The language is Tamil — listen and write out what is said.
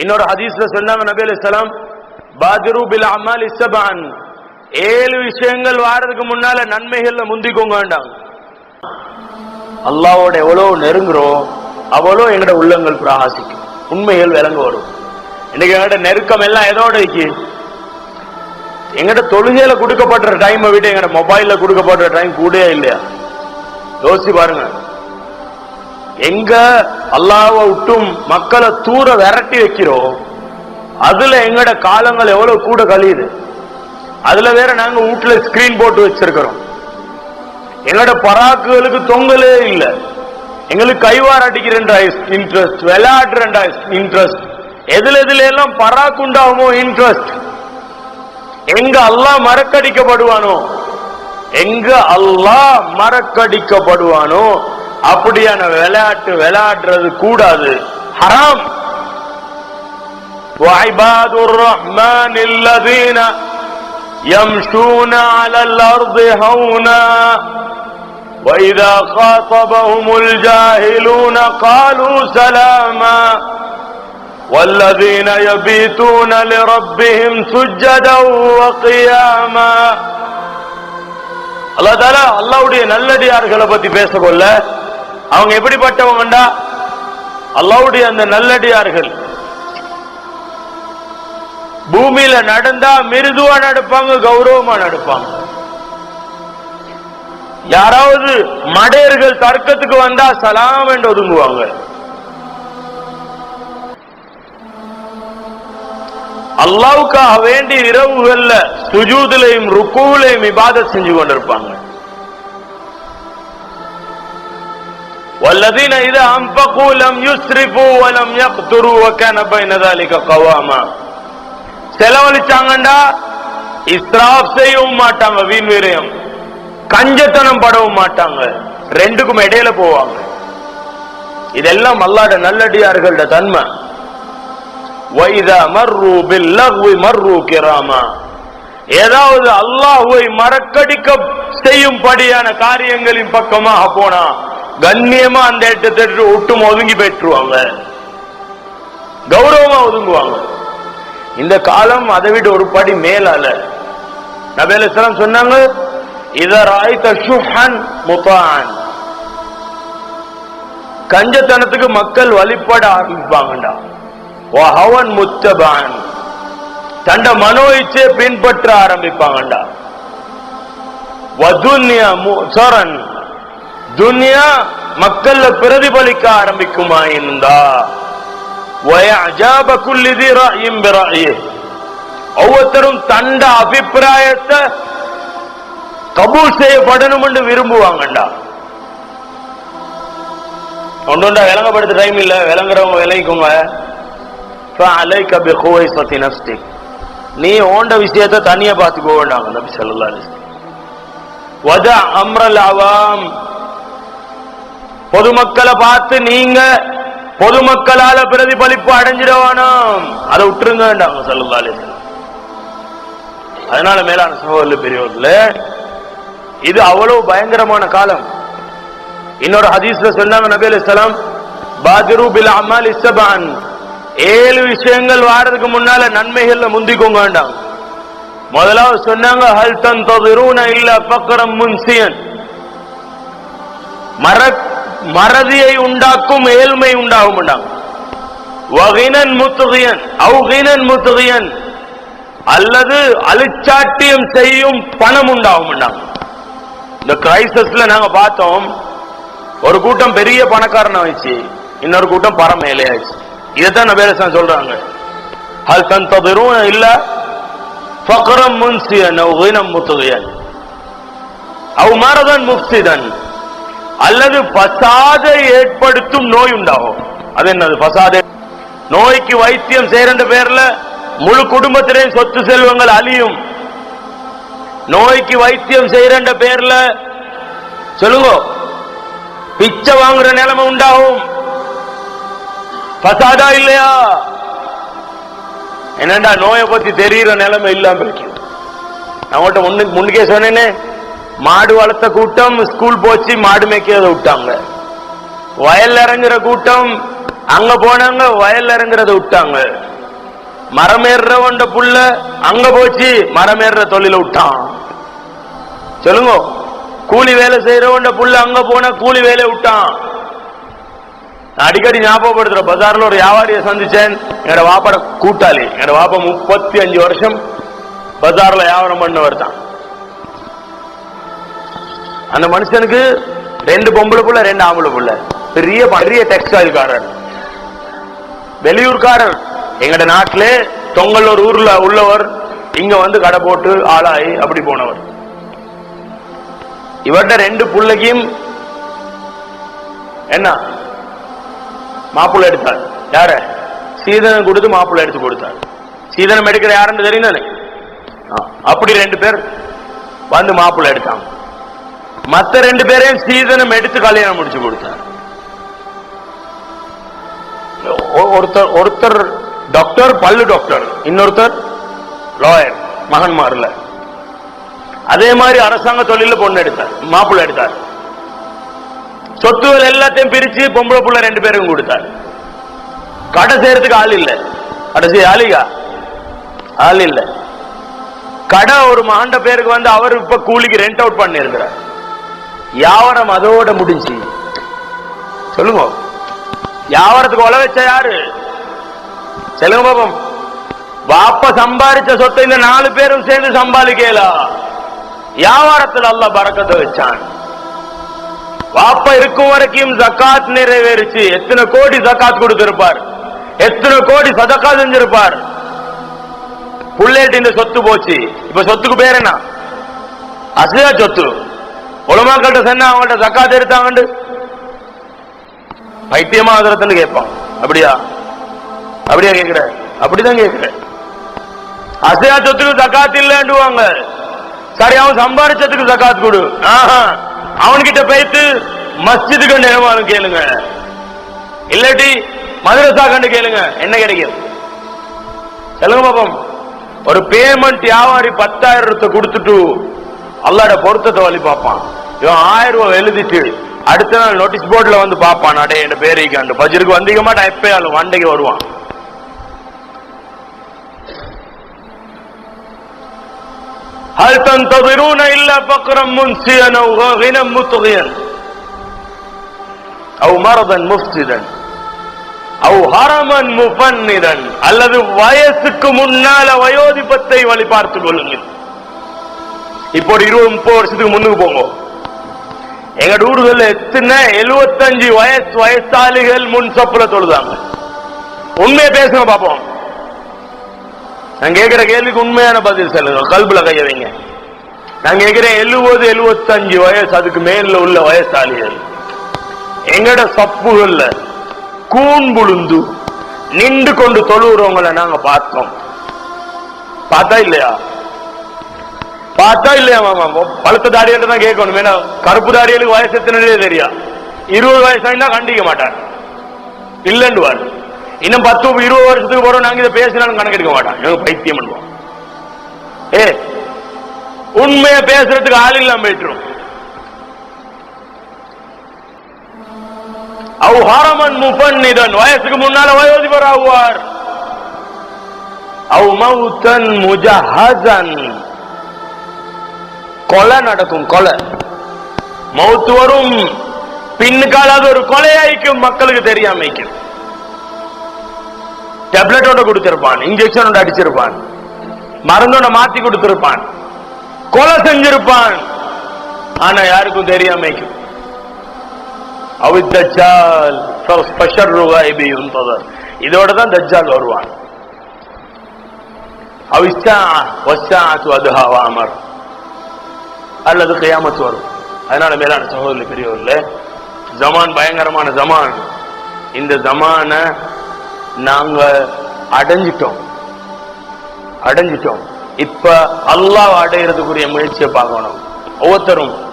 இன்னொரு ஹதீஸ்ல சொன்னாங்க நபி அலிஸ்லாம் பாதிரு பில் அமால் இஸ்தபான் ஏழு விஷயங்கள் வாரதுக்கு முன்னால நன்மைகள்ல முந்திக்கோங்க வேண்டாம் அல்லாவோட எவ்வளவு நெருங்குறோம் அவ்வளோ எங்கட உள்ளங்கள் பிரகாசிக்கும். உண்மைகள் விளங்க வரும். இன்னைக்கு எங்கட நெருக்கம் எல்லாம் எதோட இருக்கு? எங்கட தொழுகையில கொடுக்கப்படுற டைமை விட எங்கட மொபைல்ல கொடுக்கப்படுற டைம் கூடயே இல்லையா? யோசிச்சு பாருங்க. எங்க அல்லாவை விட்டும் மக்களை தூர விரட்டி வைக்கிறோம் அதுல எங்கட காலங்கள் எவ்வளவு கூட கழியுது? அதுல வேற நாங்க வீட்டுல ஸ்கிரீன் போட்டு வச்சிருக்கிறோம். எங்களோட பராக்குகளுக்கு தொங்கலே இல்லை. எங்களுக்கு கைவார் அடிக்கிற இன்ட்ரெஸ்ட் விளையாடுற இன்ட்ரெஸ்ட் எதுல எதுல எல்லாம் பராக்குண்டாகுமோ இன்ட்ரெஸ்ட் எங்க அல்லா மறக்கடிக்கப்படுவானோ? எங்க அல்லாஹ் மறக்கடிக்கப்படுவானோ? அப்படியான விளையாட்டு விளையாடுறது கூடாது ஹராம் وعباد الرحمن الذين يمشون على الأرض هونا وإذا خاطبهم الجاهلون قالوا سلاما والذين يبيتون لربهم سجدا وقياما அல்லா தாலா அல்லாவுடைய நல்லடியார்களை பத்தி பேச கொள்ள அவங்க எப்படிப்பட்டவங்கண்டா அல்லாவுடைய அந்த நல்லடியார்கள். பூமியில நடந்தா மிருதுவா நடப்பாங்க கௌரவமா நடப்பாங்க. யாராவது மடையர்கள் தர்க்கத்துக்கு வந்தா சலாம் என்று ஒதுங்குவாங்க. அல்லாவுக்காக வேண்டி இரவுகள்ல சுஜூதலையும் ருக்குவிலையும் இபாதத் செஞ்சு கொண்டிருப்பாங்க. والذين إذا أنفقوا لم يسرفوا ولم يقتروا وكان بين ذلك قواما செலவழிச்சாங்கண்டா இஸ்ராப் செய்யவும் மாட்டாங்க வீண் வீரியம் கஞ்சத்தனம் படவும் மாட்டாங்க ரெண்டுக்கும் இடையில போவாங்க இதெல்லாம் அல்லாட நல்லடியார்களோட தன்மை வைதா மர்ரு பில்லஹ்வி மர்ரு கிராமா ஏதாவது அல்லாஹுவை மறக்கடிக்க செய்யும்படியான காரியங்களின் பக்கமாக போனா கண்ணியமா அந்த இடத்தை ஒட்டும் ஒதுங்கி பெற்றுவாங்க கௌரவமா ஒதுங்குவாங்க. இந்த காலம் அதை விட ஒரு படி மேலால. நபேலாம் சொன்னாங்க இதர் ஆய்த்த ஷுஹன் கஞ்சத்தனத்துக்கு மக்கள் வழிபட ஆரம்பிப்பாங்கடா. வஹவன் முத்தபான். தண்ட மனோ இச்சையை பின்பற்ற ஆரம்பிப்பாங்கடா. வதுன்யா முசரன் துன்யா மக்கள்ல பிரதிபலிக்க ஆரம்பிக்குமா இருந்தா குல்லிதி ஒவ்வொருத்தரும் தண்ட அபிப்பிராயத்தை கபூல் செய்யப்படணும் என்று விரும்புவாங்கண்டா. ஒன்றுண்டா விளங்கப்படுத்த டைம் இல்ல. விளங்குறவங்க விளைக்குங்க அலைக்க பிஹுவைசத்தி நஃப்ஸி நீ ஓண்ட விஷயத்தை தனியா பார்த்து வேண்டாங்க நபி ஸல்லல்லாஹு வத அம்ரல் அவாம். பொதுமக்களை பார்த்து நீங்க பொதுமக்களால பிரதிபலிப்பு அடைஞ்சிடவானாம். அதை விட்டுருங்க வேண்டாம் ஸல்லல்லாஹு அதனால மேலான சகோதரர் பெரியவர்களே இது அவ்வளவு பயங்கரமான காலம். இன்னொரு ஹதீஸ்ல சொன்னாங்க நபி அலைஹிஸ்ஸலாம் பாதிரு பில் அமால் ஏழு விஷயங்கள் வாடுறதுக்கு முன்னால நன்மைகள்ல முந்திக்கோங்க வேண்டாம் முதலாவது சொன்னாங்க ஹல் தந்ததிரூன இல்ல பக்கரம் முன்சியன். மர மறதியை உண்டாக்கும் ஏழ்மை உண்டாகும் வகைனன் முத்துகியன் அவுகைனன் முத்துகியன். அல்லது அழிச்சாட்டியம் செய்யும் பணம் உண்டாகும் இந்த கிரைசஸ்ல நாங்க பார்த்தோம் ஒரு கூட்டம் பெரிய பணக்காரன் வச்சு இன்னொரு கூட்டம் பரம் மேலையாச்சு இதைத்தான் நபேரசன் சொல்றாங்க? ஹல் தொகரும் இல்ல ஃபக்ரம் முன்சியன் அவ் கினம் முத்துகியன். அவ் மரதன் முஃப்சிதன். அல்லது பசாதை ஏற்படுத்தும் நோய் உண்டாகும். அது என்னது? பசாதை. நோய்க்கு வைத்தியம் செய்யற பேர்ல முழு குடும்பத்திலேயும் சொத்து செல்வங்கள் அழியும். நோய்க்கு வைத்தியம் செய்யற பேர்ல சொல்லுங்க. பிச்சை வாங்குற நிலைமை உண்டாகும். பசாதா இல்லையா? என்னண்டா நோயை பத்தி தெரியுற நிலைமை இல்லாம இருக்கு. நான் உங்கள்கிட்ட முன்னுக்கே சொன்னேனே. மாடு வளர்த்த கூட்டம் ஸ்கூல் போச்சு மாடு மேய்க்கிறத விட்டாங்க. வயல்ல இறங்குற கூட்டம் அங்க போனாங்க வயல்ல இறங்குறத விட்டாங்க. மரமேறவண்ட புள்ள அங்க போச்சு மரமேற தொழில விட்டான். சொல்லுங்க கூலி வேலை செய்யறவண்ட புள்ள அங்க போன கூலி வேலை விட்டான். அடிக்கடி ஞாபகப்படுத்துற பஜார்ல ஒரு வியாபாரியை சந்திச்சேன். என்னோட வாப்பட கூட்டாளி என்னோட வாப்பா முப்பத்தி அஞ்சு வருஷம் பஜார்ல வியாபாரம் பண்ணவர் தான். அந்த மனுஷனுக்கு ரெண்டு பொம்பளை புள்ள ரெண்டு ஆம்பளை புள்ள. பெரிய பெரிய டெக்ஸ்டைல் காரர் வெளியூர்காரர் எங்கட நாட்டிலே தொங்கலூர் ஊர்ல உள்ளவர் இங்க வந்து கடை போட்டு ஆளாயி அப்படி போனவர். இவர்கிட்ட ரெண்டு பிள்ளைக்கும் என்ன? மாப்பிள்ளை எடுத்தார். யார? சீதனம் கொடுத்து மாப்பிள்ளை எடுத்து கொடுத்தார். சீதனம் எடுக்கிற யாருன்னு தெரியும் அப்படி ரெண்டு பேர் வந்து மாப்பிள்ளை எடுத்தாங்க. மத்த ரெண்டு பேரையும் சீதனம் எடுத்து கல்யாணம் முடிச்சு கொடுத்தார் ஒருத்தர் ஒருத்தர் டாக்டர் பல்லு டாக்டர் இன்னொருத்தர் லாயர் மகன்மார்ல அதே மாதிரி அரசாங்க தொழில பொண்ணு எடுத்தார் மாப்பிள்ள எடுத்தார். சொத்துகள் எல்லாத்தையும் பிரிச்சு பொம்பளை புள்ள ரெண்டு பேருக்கும் கொடுத்தார். கடை செய்யறதுக்கு ஆள் இல்ல. கடைசி ஆளிகா ஆள் இல்ல. கடை ஒரு மாண்ட பேருக்கு வந்து அவர் இப்ப கூலிக்கு ரெண்ட் அவுட் பண்ணி இருக்கிறார் வியாபாரம் அதோட முடிஞ்சு. சொல்லுங்க. வியாபாரத்துக்கு உழ வச்ச யாரு? சொல்லுங்க பாப்போம். வாப்ப சம்பாதிச்ச சொத்தை இந்த நாலு பேரும் சேர்ந்து சம்பாதிக்கலாம் வியாபாரத்தில் அல்லாஹ் பறக்கத்தை வச்சான். வாப்ப இருக்கும் வரைக்கும் ஜக்காத் நிறைவேறிச்சு. எத்தனை கோடி ஜக்காத் கொடுத்திருப்பார்? எத்தனை கோடி சதக்கா செஞ்சிருப்பார்? புள்ளேட்டு இந்த சொத்து போச்சு. இப்ப சொத்துக்கு பேர் என்ன? அசியா சொத்து. உலமாக்கள்கிட்ட சொன்னா அவங்கள்ட்ட சக்காத்து எடுத்தாங்கண்டு. பைத்தியமா அதிரத்துன்னு கேட்பான். அப்படியா? அப்படியா கேட்கிற? அப்படிதான் கேட்கிற. அசையா சொத்துக்கு சக்காத்து இல்லைன்டுவாங்க சரி அவன் சம்பாரிச்சதுக்கு சக்காத்து கொடு. அவன்கிட்ட போயிட்டு மஸ்ஜிதுக்கு நிலவாலும் கேளுங்க. இல்லாட்டி மதுரசா கண்டு கேளுங்க. என்ன கிடைக்கும்? சொல்லுங்க பாப்போம். ஒரு பேமெண்ட் வியாபாரி பத்தாயிரத்தை கொடுத்துட்டு அல்லாட பொருத்தத்தை வழி பார்ப்பான் இவன் ஆயிரம் ரூபாய் எழுதிட்டு அடுத்த நாள் நோட்டீஸ் போர்டுல வந்து பார்ப்பான் அடே என்ன பேரிக்காண்டு பஜருக்கு வந்திக்க மாட்டான் எப்பயாலும் வண்டைக்கு வருவான் هل تنتظرون إلا فقرا منسيا أو غنى مطغيا أو مرضا مفسدا أو هرما مفندا அல்லது வயசுக்கு முன்னால வயோதிபத்தை வழி பார்த்துக் கொள்ளுங்கள் இப்போ ஒரு இருபது முப்பது வருஷத்துக்கு முன்னுக்கு போங்க. எங்க ஊர்கள்ல எத்தனை எழுபத்தஞ்சு வயசு வயசாளிகள் முன் சப்புல தொழுதாங்க. உண்மையை பேசுங்க பாப்போம். நான் கேட்கிற கேள்விக்கு உண்மையான பதில் சொல்லுங்க. கல்புல கைய வைங்க. நான் கேட்கிறேன் எழுபது எழுபத்தஞ்சு வயசு அதுக்கு மேல உள்ள வயசாளிகள். எங்கட சப்புகள்ல கூன் புழுந்து நின்று கொண்டு தொழுகிறவங்களை நாங்க பார்த்தோம். பார்த்தா இல்லையா? பார்த்தா இல்லையா மாமா? பழுத்த தாடியன்ட்டு தான் கேட்கணும். ஏன்னா கருப்பு தாடியலுக்கு வயசு எத்தனை தெரியா? இருபது வயசாயினா கண்டிக்க மாட்டார். இல்லைன்னுவார் இன்னும் பத்து இருபது வருஷத்துக்கு போறோம் நாங்க இதை பேசினாலும் கணக்கெடுக்க மாட்டான் எனக்கு பைத்தியம் பண்ணுவோம் ஏ உண்மையை பேசுறதுக்கு ஆள் இல்லாம போயிட்டுரும். அவு ஹரமன் வயசுக்கு முன்னால வயோதிபர் ஆவார் அவு மவுத்தன் முஜஹசன் கொலை நடக்கும் கொலை. மௌத்து வரும். பின்னுக்கால அது ஒரு கொலையாய்க்கும் மக்களுக்கு தெரியாமைக்கும். டேப்லெட்டோட கொடுத்திருப்பான் இன்ஜெக்ஷனோட அடிச்சிருப்பான். மருந்தோட மாத்தி கொடுத்திருப்பான். கொலை செஞ்சிருப்பான். ஆனா யாருக்கும் தெரியாமைக்கும். அவித்தச்சால் ஸ்பெஷல் இதோட தான் தஜ்ஜால் வருவான். அவிச்சா வச்சாத்து அதுஹாவா அமர் அல்லது கையாமத்து வரும். அதனால மேலான சகோதரி பெரியவர்களே ஜமான் பயங்கரமான ஜமான். இந்த ஜமான நாங்க அடைஞ்சிட்டோம். அடைஞ்சிட்டோம். இப்ப அல்லாஹ் அடையிறதுக்குரிய முயற்சியை பார்க்கணும். ஒவ்வொருத்தரும்